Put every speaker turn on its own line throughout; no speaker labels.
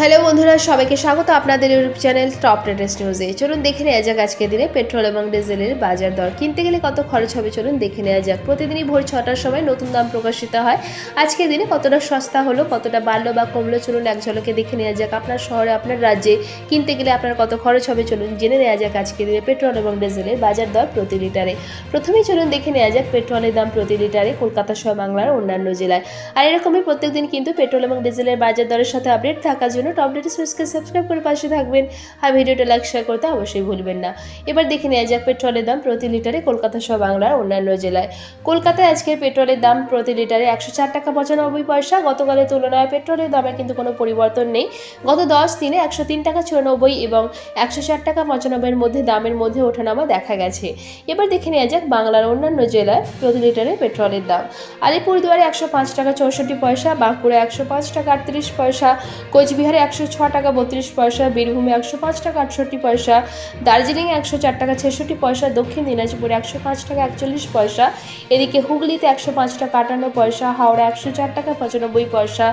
Hello বন্ধুরা, সবাইকে স্বাগত আপনাদের ইউটিউব চ্যানেল টপ লেটেস্ট নিউজে চলুন দেখে নেওয়া যাক আজকের দিনে পেট্রোল এবং ডিজেলের বাজার দর। কিনতে গেলে কত খরচ হবে চলুন দেখে নেওয়া যাক। প্রতিদিনই ভোর ছটার সময় নতুন দাম প্রকাশিত হয়। আজকের দিনে কতটা সস্তা হলো, কতটা বাড়লো বা কমলো চলুন এক ঝলকে দেখে নেওয়া যাক। আপনার শহরে, আপনার রাজ্যে কিনতে গেলে আপনার কত খরচ হবে চলুন জেনে নেওয়া যাক আজকের দিনে পেট্রোল এবং ডিজেলের বাজার দর প্রতি লিটারে। প্রথমেই চলুন দেখে নেওয়া যাক পেট্রোলের দাম প্রতি লিটারে কলকাতা সহ বাংলার অন্যান্য জেলায়। আর এরকমই প্রত্যেকদিন কিন্তু পেট্রোল এবং ডিজেলের বাজার দরের সাথে আপডেট থাকার জন্য টপ লেটেস্ট নিউজকে সাবস্ক্রাইব করে পাশে থাকবেন আর ভিডিওটা লাইক, শেয়ার করতে অবশ্যই ভুলবেন না। এবার দেখে নেওয়া যাক পেট্রোলের দাম প্রতি লিটারে কলকাতা সহ বাংলার অন্যান্য জেলায়। কলকাতায় আজকের পেট্রোলের দাম প্রতি লিটারে একশো চার টাকা পঁচানব্বই পয়সা। গতকালের তুলনায় পেট্রোলের দামে কিন্তু কোনো পরিবর্তন নেই। গত দশ দিনে একশো তিন টাকা চুরানব্বই এবং একশো ষাট টাকা পঁচানব্বইয়ের মধ্যে দামের মধ্যে ওঠানামা দেখা গেছে। এবার দেখে নেওয়া যাক বাংলার অন্যান্য জেলায় প্রতি লিটারে পেট্রোলের দাম। আলিপুরদুয়ারে একশো পাঁচ টাকা চৌষট্টি পয়সা বাঁকুড়া একশো পাঁচ টাকা আটত্রিশ পয়সা, কোচবিহারে একশো ছ টাকা, বত্রিশ পয়সা, বীরভূমে একশো পাঁচ টাকা, আটষট্টি পয়সা, দার্জিলিংয়ে একশো চার টাকা, ছেষট্টি পয়সা, দক্ষিণ দিনাজপুরে একশো পাঁচ টাকা, একচল্লিশ পয়সা, এদিকে হুগলিতে একশো পাঁচ টাকা, আটান্ন পয়সা হাওড়া একশো চার টাকা, পঁচানব্বই পয়সা,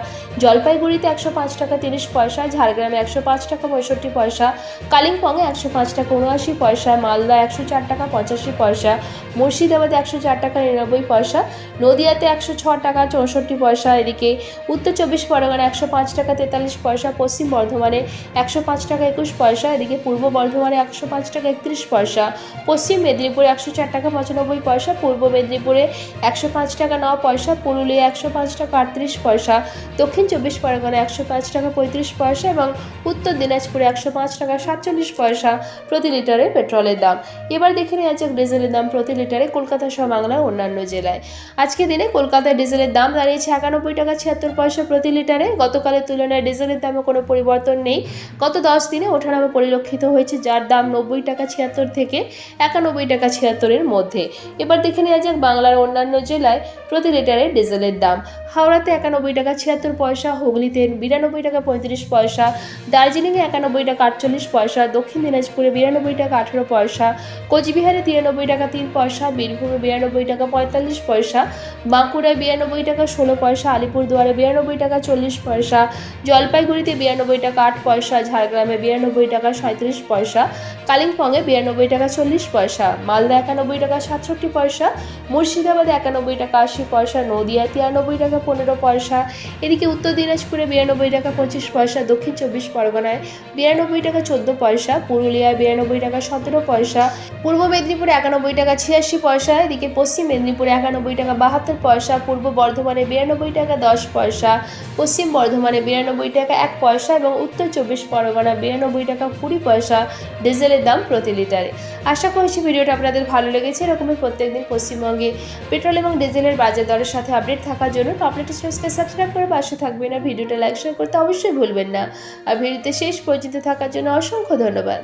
জলপাইগুড়িতে একশো পাঁচ টাকা, তিরিশ পয়সা, ঝাড়গ্রামে একশো পাঁচ টাকা, পঁয়ষট্টি পয়সা, কালিম্পংয়ে একশো পাঁচ টাকা, উনআশি পয়সা মালদা একশো চার টাকা, পঁচাশি পয়সা, মুর্শিদাবাদে একশো চার টাকা, নিরানব্বই পয়সা, নদিয়াতে একশো ছ টাকা, চৌষট্টি পয়সা, এদিকে উত্তর চব্বিশ পরগনা একশো পাঁচ টাকা, তেতাল্লিশ পয়সা পশ্চিম বর্ধমানে একশো পাঁচ টাকা একুশ পয়সা, এদিকে পূর্ব বর্ধমানে একশো পাঁচ টাকা একত্রিশ পয়সা, পশ্চিম মেদিনীপুরে একশো চার টাকা পঁচানব্বই পয়সা, পূর্ব মেদিনীপুরে একশো পাঁচ টাকা ন পয়সা, পুরুলিয়া একশো পাঁচ টাকা আটত্রিশ পয়সা, দক্ষিণ চব্বিশ পরগনা একশো পাঁচ টাকা পঁয়ত্রিশ পয়সা এবং উত্তর দিনাজপুরে একশো পাঁচ টাকা সাতচল্লিশ পয়সা প্রতি লিটারে পেট্রোলের দাম। এবার দেখে নেওয়া যাক ডিজেলের দাম প্রতি লিটারে কলকাতা সহ বাংলার অন্যান্য জেলায়। আজকে দিনে কলকাতায় ডিজেলের দাম দাঁড়িয়েছে একানব্বই টাকা ছিয়াত্তর পয়সা প্রতি লিটারে। গতকালের তুলনায় ডিজেলের দামে কোনো পরিবর্তন নেই। গত দশ দিনে ওঠানামা পরিলক্ষিত হয়েছে, যার দাম নব্বই টাকা ছিয়াত্তর থেকে একানব্বই টাকা ছিয়াত্তরের মধ্যে। এবার দেখে নেওয়া যাক বাংলার অন্যান্য জেলায় প্রতি লিটারে ডিজেলের দাম। হাওড়াতে একানব্বই টাকা ছিয়াত্তর পয়সা, হুগলিতে বিরানব্বই টাকা পঁয়ত্রিশ পয়সা, দার্জিলিংয়ে একানব্বই টাকা আটচল্লিশ পয়সা, দক্ষিণ দিনাজপুরে বিরানব্বই টাকা আঠেরো পয়সা, কোচবিহারে তিরানব্বই টাকা তিন পয়সা, বীরভূমে বিরানব্বই টাকা পঁয়তাল্লিশ পয়সা, বাঁকুড়ায় বিরানব্বই টাকা ষোলো পয়সা, আলিপুরদুয়ারে বিরানব্বই টাকা চল্লিশ পয়সা জলপাইগুড়িতে বিরানব্বই টাকা আট পয়সা, ঝাড়গ্রামে বিরানব্বই টাকা সাঁত্রিশ পয়সা, কালিম্পংয়ে বিরানব্বই টাকা চল্লিশ পয়সা মালদা একানব্বই টাকা সাতষট্টি পয়সা, মুর্শিদাবাদে একানব্বই টাকা আশি পয়সা নদিয়া তিরানব্বই টাকা পনেরো পয়সা, এদিকে উত্তর দিনাজপুরে বিরানব্বই টাকা পঁচিশ পয়সা, দক্ষিণ চব্বিশ পরগনায় বিরানব্বই টাকা চোদ্দ পয়সা, পুরুলিয়ায় বিরানব্বই টাকা সতেরো পয়সা, পূর্ব মেদিনীপুরে একানব্বই টাকা ছিয়াশি পয়সা, এদিকে পশ্চিম মেদিনীপুরে একানব্বই টাকা বাহাত্তর পয়সা, পূর্ব বর্ধমানে বিরানব্বই টাকা দশ পয়সা, পশ্চিম বর্ধমানে বিরানব্বই টাকা এক পয়সা এবং উত্তর চব্বিশ পরগনা বিরানব্বই টাকা কুড়ি পয়সা ডিজেলের দাম প্রতি লিটারে। আশা করছি ভিডিওটা আপনাদের ভালো লেগেছে। এরকমই প্রত্যেকদিন পশ্চিমবঙ্গে পেট্রোল এবং ডিজেলের বাজার দরের সাথে আপডেট থাকার জন্য টপলেট নিউজকে সাবস্ক্রাইব করে পাশে থাকবেন আর ভিডিওটা লাইক, শেয়ার করতে অবশ্যই ভুলবেন না। আর ভিডিওতে শেষ পর্যন্ত থাকার জন্য অসংখ্য ধন্যবাদ।